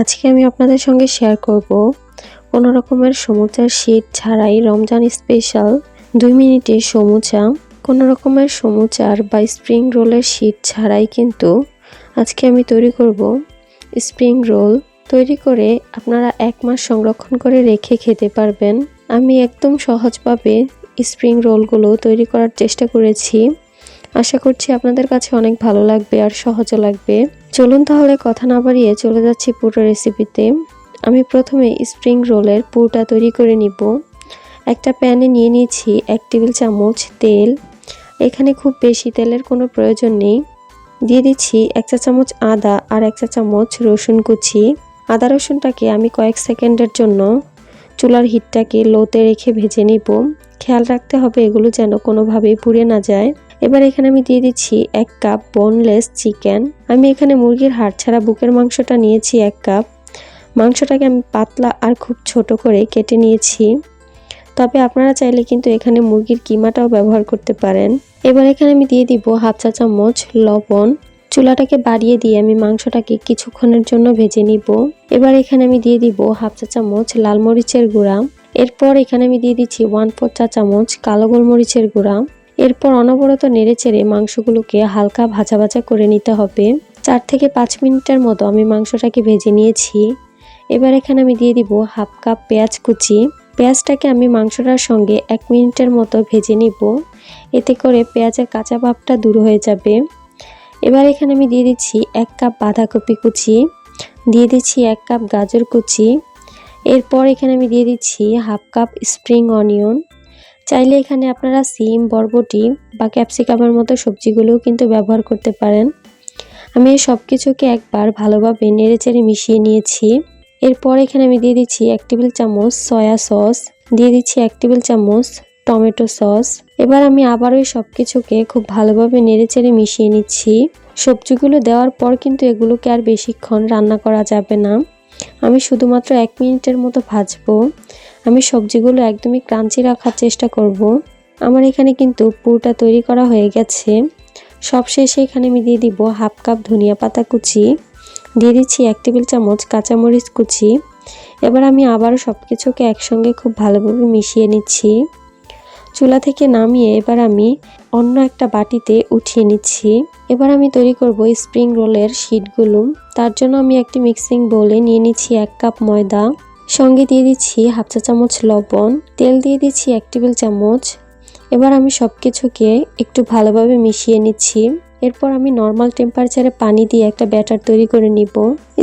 আজকে আমি আপনাদের সঙ্গে শেয়ার করব কোনো রকমের সমুচার শীত ছাড়াই রমজান স্পেশাল দুই মিনিটের সমুচা। কোনো রকমের সমুচার বা স্প্রিং রোলের শীত ছাড়াই কিন্তু আজকে আমি তৈরি করব স্প্রিং রোল তৈরি করে আপনারা এক মাস সংরক্ষণ করে রেখে খেতে পারবেন। আমি একদম সহজভাবে স্প্রিং রোলগুলো তৈরি করার চেষ্টা করেছি। আশা করছি আপনাদের কাছে অনেক ভালো লাগবে আর সহজও লাগবে। চলুন তাহলে কথা না বাড়িয়ে চলে যাচ্ছি পুরো রেসিপিতে আমি প্রথমে স্প্রিং রোলের পুরটা তৈরি করে নিব। একটা প্যানে নিয়ে নিয়েছি এক টেবিল চামচ তেল। এখানে খুব বেশি তেলের কোনো প্রয়োজন নেই। দিয়ে দিচ্ছি এক চা চামচ আদা আর এক চা চামচ রসুন কুচি। আদা রসুনটাকে আমি কয়েক সেকেন্ডের জন্য চুলার হিটটাকে লোতে রেখে ভেজে নিব। খেয়াল রাখতে হবে এগুলো যেন কোনোভাবেই পুড়ে না যায়। এবার এখানে আমি দিয়ে দিচ্ছি এক কাপ বোনলেস চিকেন আমি এখানে মুরগির হাড় ছাড়া বুকের মাংসটা নিয়েছি এক কাপ। মাংসটাকে আমি পাতলা আর খুব ছোট করে কেটে নিয়েছি। তবে আপনারা চাইলে কিন্তু এখানে মুরগির কিমাটাও ব্যবহার করতে পারেন। এবার এখানে আমি দিয়ে দিব হাফ চা চামচ লবণ। চুলাটাকে বাড়িয়ে দিয়ে আমি মাংসটাকে কিছুক্ষণের জন্য ভেজে নিব। এবার এখানে আমি দিয়ে দিব হাফ চা চামচ লাল মরিচের গুঁড়া। এরপর এখানে আমি দিয়ে দিচ্ছি ওয়ান ফোর চা চামচ কালো গোলমরিচের গুঁড়া। এরপর অনবরত নেড়ে চেড়ে মাংসগুলোকে হালকা ভাজা ভাজা করে নিতে হবে। চার থেকে পাঁচ মিনিটের মতো আমি মাংসটাকে ভেজে নিয়েছি। এবার এখানে আমি দিয়ে দিব হাফ কাপ পেঁয়াজ কুচি। পেঁয়াজটাকে আমি মাংসটার সঙ্গে এক মিনিটের মতো ভেজে নিব। এতে করে পেঁয়াজের কাঁচা ভাবটা দূর হয়ে যাবে। এবার এখানে আমি দিয়ে দিচ্ছি এক কাপ বাঁধাকপি কুচি। দিয়ে দিচ্ছি এক কাপ গাজর কুচি। এরপর এখানে আমি দিয়ে দিচ্ছি হাফ কাপ স্প্রিং অনিয়ন। চাইলে এখানে আপনারা সিম, বরবটি বা ক্যাপসিকামের মতো সবজিগুলোও কিন্তু ব্যবহার করতে পারেন। আমি সব কিছুকে একবার ভালোভাবে নেড়ে চেড়ে মিশিয়ে নিয়েছি। এরপর এখানে আমি দিয়ে দিচ্ছি এক টেবিল চামচ সয়া সস, দিয়ে দিচ্ছি এক টেবিল চামচ টমেটো সস। এবার আমি আবারও এই সব কিছুকে খুব ভালোভাবে নেড়ে চেড়ে মিশিয়ে নিচ্ছি। সবজিগুলো দেওয়ার পর কিন্তু এগুলোকে আর বেশিক্ষণ রান্না করা যাবে না। আমি শুধুমাত্র এক মিনিটের মতো ভাজবো। আমি সবজিগুলো একদমই ক্রাঞ্চি রাখার চেষ্টা করব। আমার এখানে কিন্তু পুরোটা তৈরি করা হয়ে গেছে। সবশেষে এখানে আমি দিয়ে দিব হাফ কাপ ধনিয়া পাতা কুচি। দিয়ে দিচ্ছি এক টেবিল চামচ কাঁচামরিচ কুচি। এবার আমি আবারও সব কিছুকে একসঙ্গে খুব ভালোভাবে মিশিয়ে নিচ্ছি। চুলা থেকে নামিয়ে এবার আমি অন্য একটা বাটিতে উঠিয়ে নিচ্ছি। এবার আমি তৈরি করব স্প্রিং রোলের শিটগুলো। তার জন্য আমি একটি মিক্সিং বোলে নিয়ে নিচ্ছি এক কাপ ময়দা। সঙ্গে দিয়ে দিচ্ছি হাফ চা চামচ লবণ, তেল দিয়ে দিচ্ছি এক টেবিল চামচ। এবার আমি সব কিছুকে একটু ভালোভাবে মিশিয়ে নিচ্ছি। এরপর আমি নর্মাল টেম্পারেচারে পানি দিয়ে একটা ব্যাটার তৈরি করে নিব।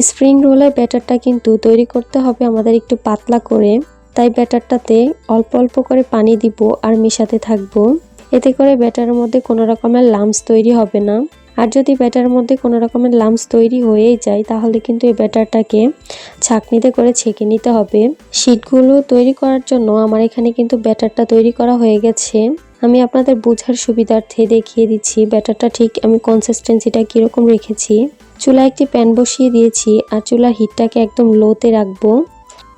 স্প্রিং রোলের ব্যাটারটা কিন্তু তৈরি করতে হবে আমাদের একটু পাতলা করে। তাই ব্যাটারটাতে অল্প অল্প করে পানি দিব আর মিশাতে থাকব। এতে করে ব্যাটারের মধ্যে কোনো রকমের লামস তৈরি হবে না। আর যদি ব্যাটার মধ্যে কোনো রকমের লামস তৈরি হয়েই যায়, তাহলে কিন্তু এই ব্যাটারটাকে ছাঁকনিতে করে ছেঁকে নিতে হবে। শীটগুলো তৈরি করার জন্য আমার এখানে কিন্তু ব্যাটারটা তৈরি করা হয়ে গেছে। আমি আপনাদের বোঝার সুবিধার্থে দেখিয়ে দিচ্ছি ব্যাটারটা ঠিক আমি কনসিস্টেন্সিটা কীরকম রেখেছি। চুলা একটি প্যান বসিয়ে দিয়েছি আর চুলার হিটটাকে একদম লোতে রাখব।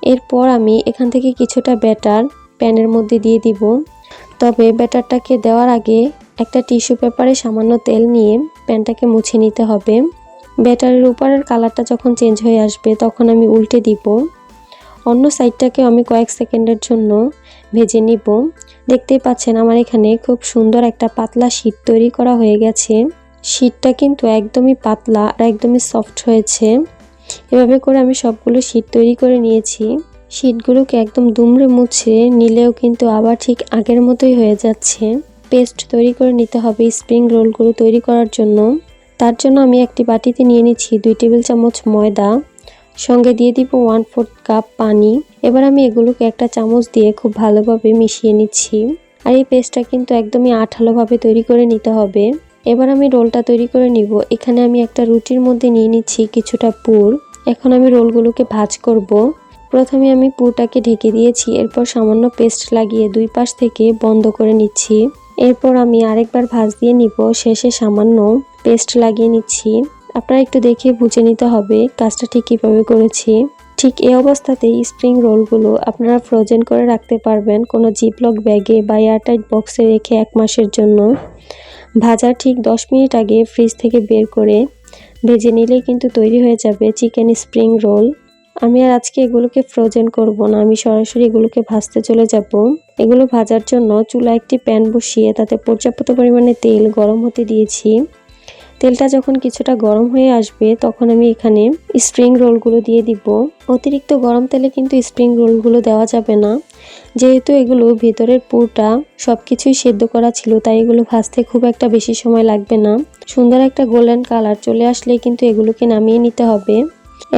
এরপর আমি এখান থেকে কিছুটা ব্যাটার প্যানের মধ্যে দিয়ে দিব। তবে ব্যাটারটাকে দেওয়ার আগে একটা টিস্যু পেপারে সামান্য তেল নিয়ে প্যানটাকে মুছে নিতে হবে। ব্যাটারের উপরের কালারটা যখন চেঞ্জ হয়ে আসবে, তখন আমি উল্টে দিব। অন্য সাইডটাকে আমি কয়েক সেকেন্ডের জন্য ভেজে নিব। দেখতেই পাচ্ছেন আমার এখানে খুব সুন্দর একটা পাতলা শীত তৈরি করা হয়ে গেছে। শীতটা কিন্তু একদমই পাতলা আর একদমই সফট হয়েছে। এভাবে করে আমি সবগুলো শীত তৈরি করে নিয়েছি। শীটগুলোকে একদম দুমড়ে মুছে নিলেও কিন্তু আবার ঠিক আগের মতোই হয়ে যাচ্ছে। পেস্ট তৈরি করে নিতে হবে, স্প্রিং রোলগুলো তৈরি করার জন্য। তার জন্য আমি একটি বাটিতে নিয়ে নিচ্ছি দুই টেবিল চামচ ময়দা, সঙ্গে দিয়ে দিব ওয়ান ফোর্থ কাপ পানি। এবার আমি এগুলোকে একটা চামচ দিয়ে খুব ভালোভাবে মিশিয়ে নিচ্ছি। আর এই পেস্টটা কিন্তু একদমই আঠালোভাবে তৈরি করে নিতে হবে। এবার আমি রোলটা তৈরি করে নিব। এখানে আমি একটা রুটির মধ্যে নিয়ে নিচ্ছি কিছুটা পুর। এখন আমি রোলগুলোকে ভাজ করব। প্রথমে আমি পুরটাকে ঢেকে দিয়েছি, এরপর সামান্য পেস্ট লাগিয়ে দুই পাশ থেকে বন্ধ করে নিচ্ছি। এরপর আমি আরেকবার ভাজ দিয়ে নিব। শেষে সামান্য পেস্ট লাগিয়ে নিচ্ছি। আপনারা একটু দেখে বুঝে নিতে হবে কাজটা ঠিক কীভাবে করেছি। ঠিক এই অবস্থাতেই স্প্রিং রোলগুলো আপনারা ফ্রোজেন করে রাখতে পারবেন কোনো জিপলক ব্যাগে বা এয়ারটাইট বক্সে রেখে এক মাসের জন্য। ভাজা ঠিক দশ মিনিট আগে ফ্রিজ থেকে বের করে ভেজে নিলেই কিন্তু তৈরি হয়ে যাবে চিকেন স্প্রিং রোল আমি আর আজকে এগুলোকে ফ্রোজেন করব না, আমি সরাসরি এগুলোকে ভাজতে চলে যাব। এগুলো ভাজার জন্য চুলা একটি প্যান বসিয়ে তাতে পর্যাপ্ত পরিমাণে তেল গরম হতে দিয়েছি। তেলটা যখন কিছুটা গরম হয়ে আসবে, তখন আমি এখানে স্প্রিং রোলগুলো দিয়ে দিব। অতিরিক্ত গরম তেলে কিন্তু স্প্রিং রোলগুলো দেওয়া যাবে না। যেহেতু এগুলো ভেতরের পুরটা সব কিছুই সেদ্ধ করা ছিল, তাই এগুলো ভাজতে খুব একটা বেশি সময় লাগবে না। সুন্দর একটা গোল্ডেন কালার চলে আসলে কিন্তু এগুলোকে নামিয়ে নিতে হবে।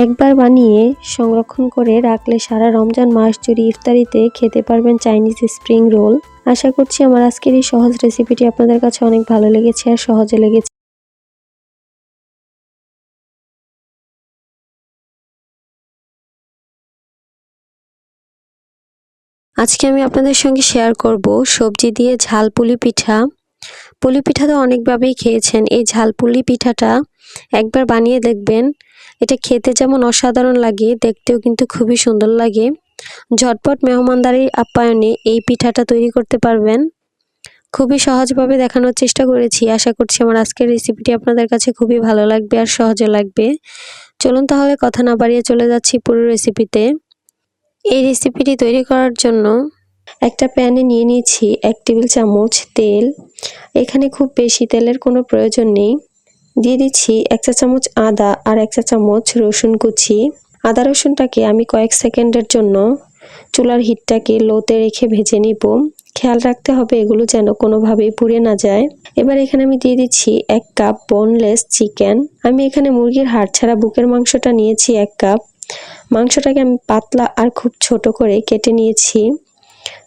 একবার বানিয়ে সংরক্ষণ করে রাখলে সারা রমজান মাস জুড়ে ইফতারিতে খেতে পারবেন চাইনিজ স্প্রিং রোল। আশা করছি আমার আজকের এই সহজ রেসিপিটি আপনাদের কাছে অনেক ভালো লেগেছে আর সহজে লেগেছে। আজকে আমি আপনাদের সঙ্গে শেয়ার করব সবজি দিয়ে ঝাল পুলি পিঠা। পুলি পিঠা তো অনেকভাবেই খেয়েছেন। এই ঝাল পুলি পিঠাটা একবার বানিয়ে দেখবেন। এটা খেতে যেমন অসাধারণ লাগে, দেখতেও কিন্তু খুবই সুন্দর লাগে। ঝটপট মেহমানদারির আপ্যায়নে এই পিঠাটা তৈরি করতে পারবেন। খুবই সহজভাবে দেখানোর চেষ্টা করেছি। আশা করছি আমার আজকের রেসিপিটি আপনাদের কাছে খুবই ভালো লাগবে আর সহজে লাগবে। চলুন তাহলে কথা না বাড়িয়ে চলে যাচ্ছি পুরো রেসিপিতে এই রেসিপিটি তৈরি করার জন্য একটা প্যানে নিয়ে নিয়েছি এক টেবিল চামচ তেল। এখানে খুব বেশি তেলের কোনো প্রয়োজন নেই। দিয়ে দিচ্ছি এক চা চামচ আদা আর এক চা চামচ রসুন কুচি। আদা রসুনটাকে আমি কয়েক সেকেন্ডের জন্য চুলার হিটটাকে লোতে রেখে ভেজে নিব। খেয়াল রাখতে হবে এগুলো যেন কোনোভাবেই পুড়ে না যায়। এবার এখানে আমি দিয়ে দিচ্ছি এক কাপ বোনলেস চিকেন আমি এখানে মুরগির হাড় ছাড়া বুকের মাংসটা নিয়েছি এক কাপ। মাংসটাকে আমি পাতলা আর খুব ছোট করে কেটে নিয়েছি।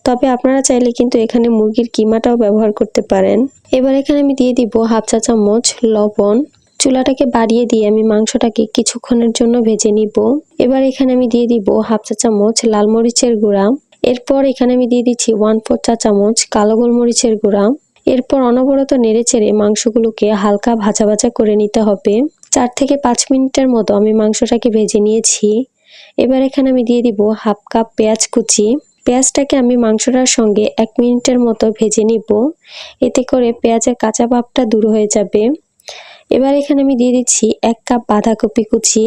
তবে আপনারা চাইলে কিন্তু এখানে মুরগির কিমাটাও ব্যবহার করতে পারেন। এবার এখানে আমি দিয়ে দিব হাফ চা চামচ লবণ। চুলাটাকে বাড়িয়ে দিয়ে আমি মাংসটাকে কিছুক্ষণের জন্য ভেজে নিব। এবার এখানে আমি দিয়ে দিব হাফ চা চামচ লাল মরিচের গুঁড়া। এরপর এখানে আমি দিয়ে দিচ্ছি ওয়ান ফোর চা চামচ কালো গোলমরিচের গুঁড়া। এরপর অনবরত নেড়ে চেড়ে মাংসগুলোকে হালকা ভাজা ভাজা করে নিতে হবে। চার থেকে পাঁচ মিনিটের মতো আমি মাংসটাকে ভেজে নিয়েছি। এবার এখানে আমি দিয়ে দিব হাফ কাপ পেঁয়াজ কুচি। পেঁয়াজটাকে আমি মাংসটার সঙ্গে এক মিনিটের মতো ভেজে নিব। এতে করে পেঁয়াজের কাঁচা ভাবটা দূর হয়ে যাবে। এবার এখানে আমি দিয়ে দিচ্ছি এক কাপ বাঁধাকপি কুচি,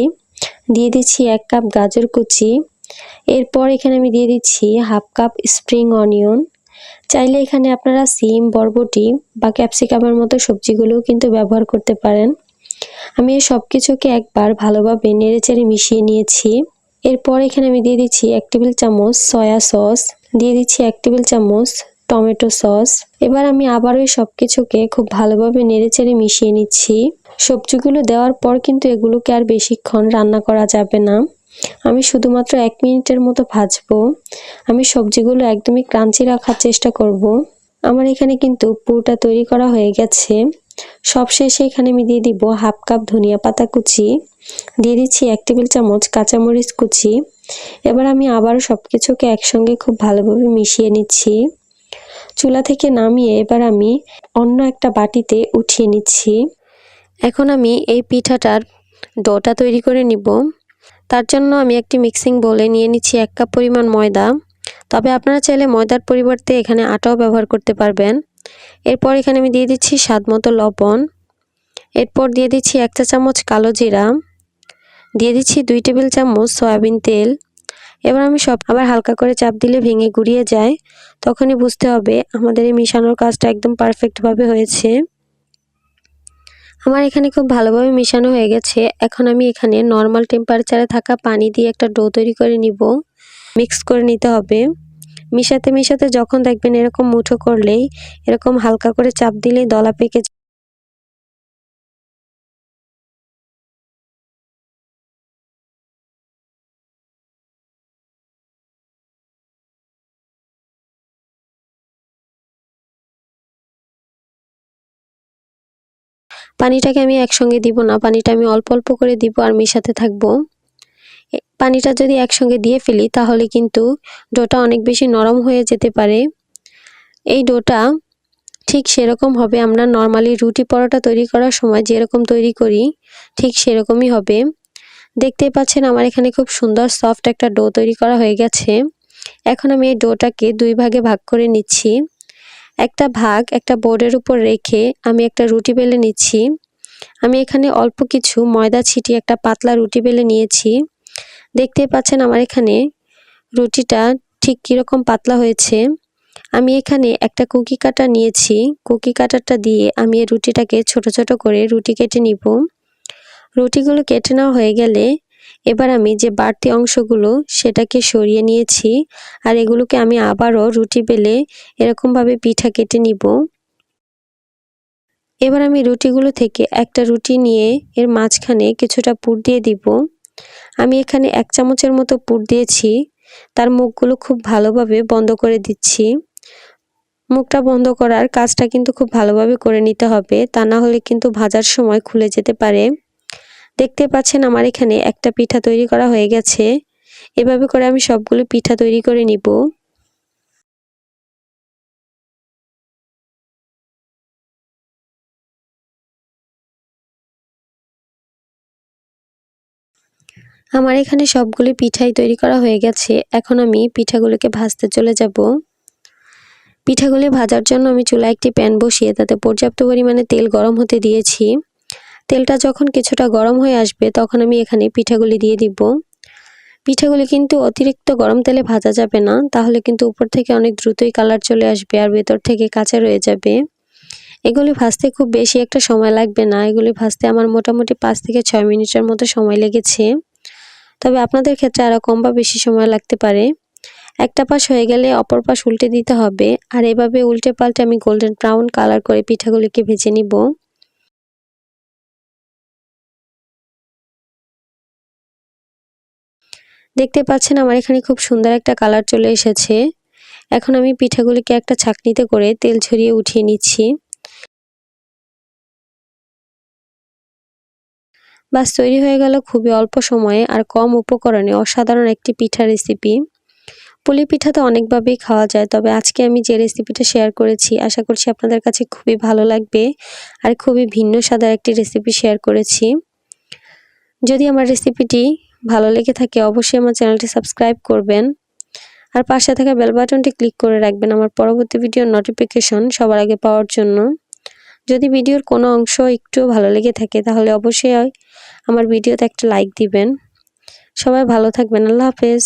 দিয়ে দিচ্ছি এক কাপ গাজর কুচি। এরপর এখানে আমি দিয়ে দিচ্ছি হাফ কাপ স্প্রিং অনিয়ন। চাইলে এখানে আপনারা সিম, বরবটি বা ক্যাপসিকামের মতো সবজিগুলোও কিন্তু ব্যবহার করতে পারেন। আমি সব কিছুকে একবার ভালোভাবে নেড়েচেড়ে মিশিয়ে নিয়েছি। এরপর এখানে আমি দিয়ে দিচ্ছি এক টেবিল চামচ সয়া সস, দিয়ে দিচ্ছি এক টেবিল চামচ টমেটো সস। এবার আমি আবারও সব কিছুকে খুব ভালোভাবে নেড়েচেড়ে মিশিয়ে নিচ্ছি। সবজিগুলো দেওয়ার পর কিন্তু এগুলোকে আর বেশিক্ষণ রান্না করা যাবে না। আমি শুধুমাত্র এক মিনিটের মতো ভাজবো। আমি সবজিগুলো একদমই ক্রাঞ্চি রাখার চেষ্টা করব। আমার এখানে কিন্তু পুরোটা তৈরি করা হয়ে গেছে। সবশেষে এখানে আমি দিয়ে দিব হাফ কাপ ধনিয়া পাতা কুচি। দিয়ে দিচ্ছি এক টেবিল চামচ কাঁচামরিচ কুচি। এবার আমি আবারও সব কিছুকে একসঙ্গে খুব ভালোভাবে মিশিয়ে নিচ্ছি। চুলা থেকে নামিয়ে এবার আমি অন্য একটা বাটিতে উঠিয়ে নিচ্ছি। এখন আমি এই পিঠাটার ডোটা তৈরি করে নিব। তার জন্য আমি একটি মিক্সিং বলে নিয়ে নিচ্ছি এক কাপ পরিমাণ ময়দা। তবে আপনারা চাইলে ময়দার পরিবর্তে এখানে আটাও ব্যবহার করতে পারবেন। এরপর এখানে আমি দিয়ে দিচ্ছি স্বাদ মতো লবণ। এরপর দিয়ে দিচ্ছি এক চা চামচ কালো জিরা। দিয়ে দিচ্ছি দুই টেবিল চামচ সয়াবিন তেল। এবার আমি সব আবার হালকা করে চাপ দিলে ভেঙে গুড়িয়ে যায়। তখনই বুঝতে হবে আমাদের এই মিশানোর কাজটা একদম পারফেক্টভাবে হয়েছে। আমার এখানে খুব ভালোভাবে মিশানো হয়ে গেছে। এখন আমি এখানে নর্মাল টেম্পারেচারে থাকা পানি দিয়ে একটা ডো তৈরি করে নিব। মিক্স করে নিতে হবে। মিশাতে মিশাতে যখন দেখবেন এরকম মুঠো করলেই এরকম হালকা করে চাপ দিলেই দলা পেকে পানিটাকে আমি একসঙ্গে দিব না, পানিটা আমি অল্প অল্প করে দিব আর মিশাতে থাকব। পানিটা যদি একসঙ্গে দিয়ে ফেলি তাহলে কিন্তু ডোটা অনেক বেশি নরম হয়ে যেতে পারে। এই ডোটা ঠিক সেরকম হবে, আমরা নর্মালি রুটি পরোটা তৈরি করার সময় যেরকম তৈরি করি ঠিক সেরকমই হবে। দেখতেই পাচ্ছেন আমার এখানে খুব সুন্দর সফট একটা ডো তৈরি করা হয়ে গেছে। এখন আমি এই ডোটাকে দুই ভাগে ভাগ করে নিচ্ছি। একটা ভাগ একটা বোর্ডের উপর রেখে আমি একটা রুটি বেলে নিচ্ছি। আমি এখানে অল্প কিছু ময়দা ছিটিয়ে একটা পাতলা রুটি বেলে নিয়েছি। দেখতে পাচ্ছেন আমার এখানে রুটিটা ঠিক কীরকম পাতলা হয়েছে। আমি এখানে একটা কুকি কাটা নিয়েছি। কুকি কাটারটা দিয়ে আমি এই রুটিটাকে ছোট ছোট করে রুটি কেটে নিব। রুটিগুলো কেটে নেওয়া হয়ে গেলে এবার আমি যে বাড়তি অংশগুলো সেটাকে সরিয়ে নিয়েছি আর এগুলোকে আমি আবারও রুটি বেলে এরকমভাবে পিঠা কেটে নিব। এবার আমি রুটিগুলো থেকে একটা রুটি নিয়ে এর মাঝখানে কিছুটা পুর দিয়ে দিব। আমি এখানে এক চামচের মতো পুর দিয়েছি, তার মুখগুলো খুব ভালোভাবে বন্ধ করে দিচ্ছি। মুখটা বন্ধ করার কাজটা কিন্তু খুব ভালোভাবে করে নিতে হবে, তা না হলে কিন্তু ভাজার সময় খুলে যেতে পারে। দেখতে পাচ্ছেন আমার এখানে একটা পিঠা তৈরি করা হয়ে গেছে। এভাবে করে আমি সবগুলো পিঠা তৈরি করে নিব। আমার এখানে সবগুলি পিঠাই তৈরি করা হয়ে গেছে। এখন আমি পিঠাগুলোকে ভাজতে চলে যাব। পিঠাগুলি ভাজার জন্য আমি চুলায় একটি প্যান বসিয়ে তাতে পর্যাপ্ত পরিমাণে তেল গরম হতে দিয়েছি। তেলটা যখন কিছুটা গরম হয়ে আসবে, তখন আমি এখানে পিঠাগুলি দিয়ে দিব। পিঠাগুলি কিন্তু অতিরিক্ত গরম তেলে ভাজা যাবে না, তাহলে কিন্তু উপর থেকে অনেক দ্রুতই কালার চলে আসবে আর ভেতর থেকে কাঁচা রয়ে যাবে। এগুলি ভাজতে খুব বেশি একটা সময় লাগবে না, এগুলি ভাজতে আমার মোটামুটি পাঁচ থেকে ছয় মিনিটের মতো সময় লেগেছে। তবে আপনাদের ক্ষেত্রে আরও কম বা বেশি সময় লাগতে পারে। একটা পাশ হয়ে গেলে অপর পাশ উল্টে দিতে হবে, আর এভাবে উল্টে পাল্টে আমি গোল্ডেন ব্রাউন কালার করে পিঠাগুলিকে ভেজে নিব। দেখতে পাচ্ছেন আমার এখানে খুব সুন্দর একটা কালার চলে এসেছে। এখন আমি পিঠাগুলিকে একটা ছাকনিতে করে তেল ছড়িয়ে উঠিয়ে নিচ্ছি। বাস, তৈরি হয়ে গেল খুবই অল্প সময়ে আর কম উপকরণে অসাধারণ একটি পিঠা রেসিপি পুলি পিঠা তো অনেকভাবেই খাওয়া যায়, তবে আজকে আমি যে রেসিপিটা শেয়ার করেছি, আশা করছি আপনাদের কাছে খুবই ভালো লাগবে আর খুবই ভিন্ন সাদার একটি রেসিপি শেয়ার করেছি। যদি আমার রেসিপিটি ভালো লেগে থাকে অবশ্যই আমার চ্যানেলটি সাবস্ক্রাইব করবেন। আর পাশে থাকা বেল বাটনটি ক্লিক করে রাখবেন আমার পরবর্তী ভিডিওর নোটিফিকেশন সবার আগে পাওয়ার জন্য। যদি ভিডিওর কোনো অংশ একটু ভালো লেগে থাকে তাহলে অবশ্যই আমার ভিডিওতে একটা লাইক দিবেন। সবাই ভালো থাকবেন, আল্লাহ হাফেজ।